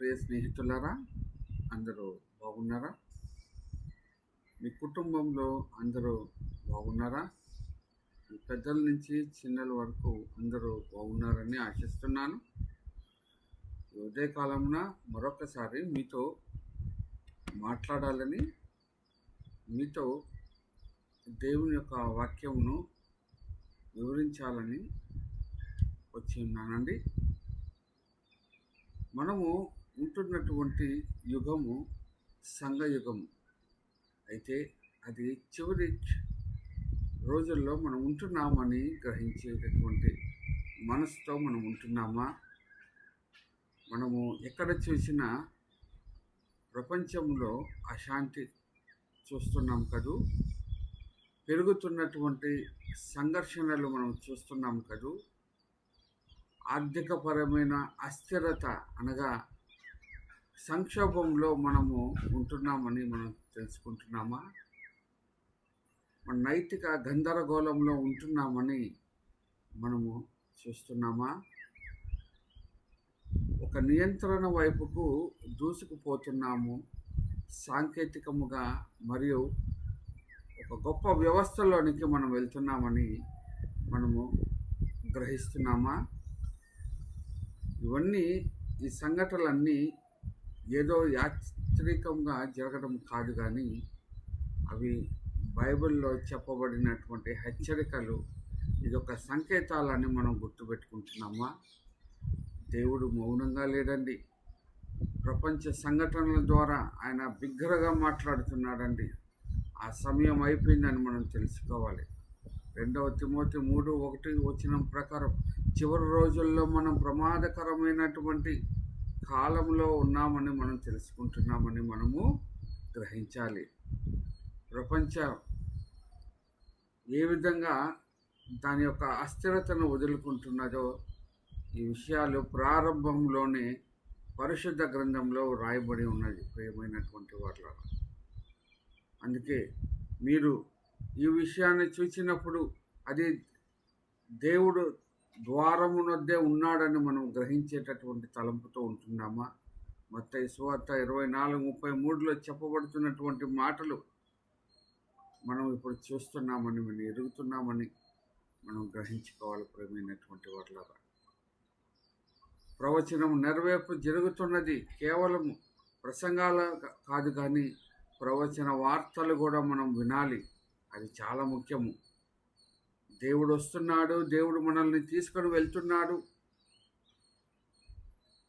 ప్రియ స్నేహితులారా అందరూ బాగున్నారా? మీ కుటుంబంలో అందరూ బాగున్నారా? మీ పెద్దల నుంచి చిన్నల వరకు అందరూ బాగున్నారని ఆశిస్తున్నాను. ఈ ఉదయకాలంన మరొకసారి మీతో మాట్లాడాలని మీతో దేవుని యొక్క వాక్యమును వివరించాలని వచ్చి ఉన్నానండి. మనము ఉంటున్నటువంటి యుగము సంఘయుగము. అయితే అది చివరి రోజుల్లో మనం ఉంటున్నామని గ్రహించేటటువంటి మనసుతో మనం ఉంటున్నామా? మనము ఎక్కడ చూసినా ప్రపంచంలో అశాంతి చూస్తున్నాం కదూ? పెరుగుతున్నటువంటి సంఘర్షణలు మనం చూస్తున్నాం కదూ? ఆర్థికపరమైన అస్థిరత అనగా సంక్షోభంలో మనము ఉంటున్నామని మనం తెలుసుకుంటున్నామా? మన నైతిక గందరగోళంలో ఉంటున్నామని మనము చూస్తున్నామా? ఒక నియంత్రణ వైపుకు దూసుకుపోతున్నాము సాంకేతికముగా మరియు ఒక గొప్ప వ్యవస్థలోనికి మనం వెళ్తున్నామని మనము గ్రహిస్తున్నామా? ఇవన్నీ ఈ సంఘటనలన్నీ ఏదో యాత్రికంగా జరగడం కాదు కానీ అవి బైబిల్లో చెప్పబడినటువంటి హెచ్చరికలు ఇదొక సంకేతాలని మనం గుర్తుపెట్టుకుంటున్నామా? దేవుడు మౌనంగా లేడండి. ప్రపంచ సంఘటనల ద్వారా ఆయన బిగ్గరగా మాట్లాడుతున్నాడండి. ఆ సమయం అయిపోయిందని మనం తెలుసుకోవాలి. రెండవ తిమోతి మూడు ఒకటి వచ్చిన ప్రకారం చివరి రోజుల్లో మనం ప్రమాదకరమైనటువంటి కాలంలో ఉన్నామని మనం తెలుసుకుంటున్నామని మనము గ్రహించాలి. ప్రపంచ ఏ విధంగా దాని యొక్క అస్థిరతను వదులుకుంటున్నదో ఈ విషయాలు ప్రారంభంలోనే పరిశుద్ధ గ్రంథంలో రాయబడి ఉన్నది ప్రియమైనటువంటి వాళ్ళ అందుకే మీరు ఈ విషయాన్ని చూసినప్పుడు అది దేవుడు ద్వారమునొద్దే ఉన్నాడని మనం గ్రహించేటటువంటి తలంపుతో ఉంటున్నామా? మొత్త సువార్త ఇరవై నాలుగు ముప్పై మూడులో చెప్పబడుతున్నటువంటి మాటలు మనం ఇప్పుడు చూస్తున్నామని మనం ఎరుగుతున్నామని మనం గ్రహించుకోవాలి ప్రేమైనటువంటి వాళ్ళ ప్రవచనం నెరవేర్పు జరుగుతున్నది కేవలం ప్రసంగాల కాదు కానీ ప్రవచన వార్తలు కూడా మనం వినాలి. అది చాలా ముఖ్యము. దేవుడు వస్తున్నాడు దేవుడు మనల్ని తీసుకొని వెళ్తున్నాడు.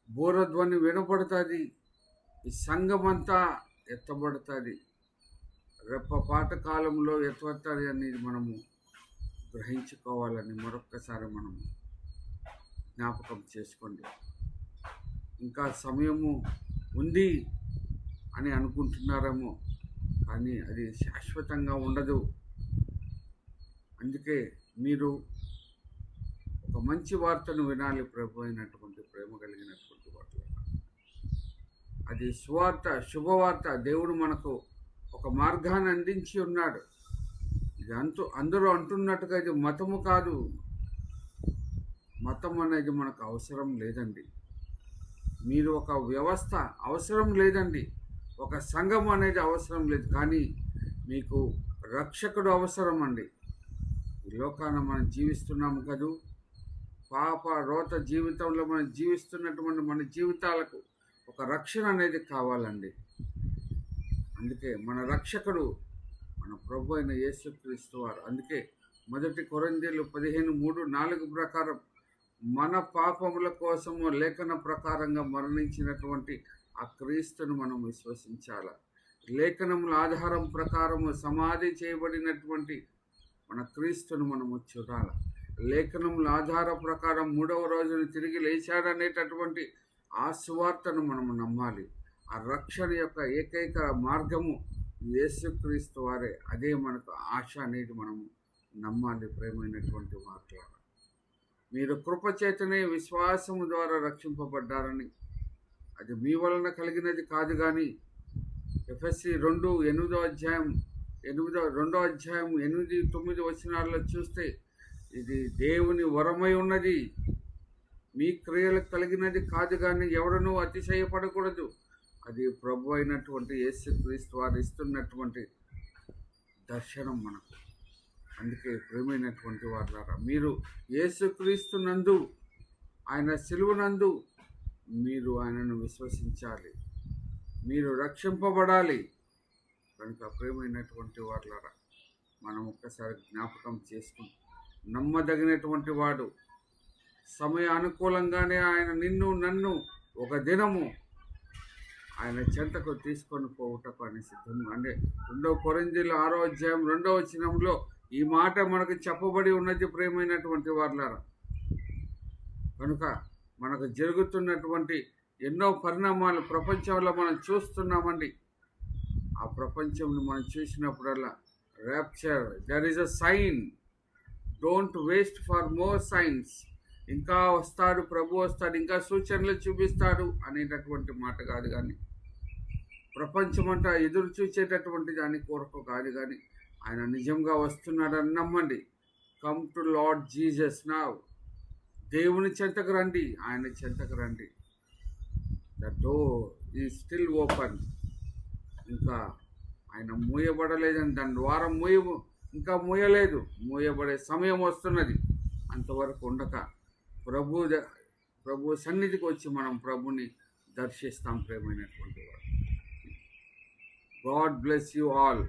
బోరధ్వని వినపడుతుంది ఈ సంఘమంతా ఎత్తబడుతుంది. రెప్ప పాట కాలంలో ఎత్తబడుతుంది అనేది మనము గ్రహించుకోవాలని మరొక్కసారి మనము జ్ఞాపకం చేసుకోండి. ఇంకా సమయము ఉంది అని అనుకుంటున్నారేమో కానీ అది శాశ్వతంగా ఉండదు. అందుకే మీరు ఒక మంచి వార్తను వినాలి ప్రభు అయినటువంటి ప్రేమ కలిగినటువంటి వార్త. అది సువార్త శుభవార్త దేవుడు మనకు ఒక మార్గాన్ని అందించి ఉన్నాడు. ఇది అంతు అందరూ అంటున్నట్టుగా ఇది మతము కాదు. మతం అనేది మనకు అవసరం లేదండి. మీరు ఒక వ్యవస్థ అవసరం లేదండి. ఒక సంఘం అనేది అవసరం లేదు. కానీ మీకు రక్షకుడు అవసరం అండి. ఈ లోకాన మనం జీవిస్తున్నాము కదూ? పాప రోత జీవితంలో మనం జీవిస్తున్నటువంటి మన జీవితాలకు ఒక రక్షణ అనేది కావాలండి. అందుకే మన రక్షకుడు మన ప్రభు అయిన యేసుక్రీస్తు వారు. అందుకే మొదటి కొరందీలు పదిహేను మూడు నాలుగు ప్రకారం మన పాపముల కోసము లేఖన ప్రకారంగా మరణించినటువంటి ఆ క్రీస్తును మనం విశ్వసించాల. లేఖనముల ఆధారం ప్రకారము సమాధి చేయబడినటువంటి మన క్రీస్తును మనము చూడాలి. లేఖనముల ఆధార ప్రకారం మూడవ రోజున తిరిగి లేచాడనేటటువంటి ఆ సువార్తను మనము నమ్మాలి. ఆ రక్షణ యొక్క ఏకైక మార్గము యేసుక్రీస్తు వారే. అదే మనకు ఆశ అనేది మనము నమ్మాలి ప్రేమైనటువంటి మాట్లాడాలి మీరు కృపచేతనే విశ్వాసము ద్వారా రక్షింపబడ్డారని అది మీ వలన కలిగినది కాదు కానీ ఎఫ్ఎస్సి రెండు ఎనిమిదో అధ్యాయం ఎనిమిదో రెండో అధ్యాయం ఎనిమిది తొమ్మిది వచనాల్లో చూస్తే ఇది దేవుని వరమై ఉన్నది. మీ క్రియలకు కలిగినది కాదు కానీ ఎవడనూ అతిశయపడకూడదు. అది ప్రభు అయినటువంటి యేసుక్రీస్తు వారు ఇస్తున్నటువంటి దర్శనం మనకు. అందుకే ప్రేమైనటువంటి వారులారా మీరు యేసుక్రీస్తు నందు ఆయన సిలువనందు మీరు ఆయనను విశ్వసించాలి. మీరు రక్షింపబడాలి. కనుక ప్రేమైనటువంటి వాళ్ళరా మనం ఒక్కసారి జ్ఞాపకం చేసుకుని నమ్మదగినటువంటి వాడు. సమయ అనుకూలంగానే ఆయన నిన్ను నన్ను ఒక దినము ఆయన చెంతకు తీసుకొని పోవుటకు అని సిద్ధం అంటే రెండవ కొరంజీలు ఆరో అధ్యాయం రెండవ వచనంలో ఈ మాట మనకు చెప్పబడి ఉన్నది ప్రేమైనటువంటి వాళ్ళారా కనుక మనకు జరుగుతున్నటువంటి ఎన్నో పరిణామాలు ప్రపంచంలో మనం చూస్తున్నామండి. ఆ ప్రపంచంని మనం చూసినప్పుడల్లా rapture there is a sign don't waste for more signs ఇంకా వస్తాడు ప్రభు వస్తాడు ఇంకా సూచనలు చూపిస్తాడు అనేటటువంటి మాట కాదు కానీ ప్రపంచమంతా ఎదురు చూసేటటువంటి దాని కొరకు కాదు కానీ ఆయన నిజంగా వస్తున్నాడని నమ్మండి. కమ్ టు లార్డ్ జీసస్ నా దేవుని చెంతకు రండి ఆయన చెంతకు రండి. The door is still open ఇంకా ఆయన మూయబడలేదని దాని ద్వారం మూయ ఇంకా మూయలేదు. మూయబడే సమయం వస్తున్నది. అంతవరకు ఉండక ప్రభు ప్రభు సన్నిధికి వచ్చి మనం ప్రభుని దర్శిస్తాం ప్రేమైనటువంటి వారు. God bless you all.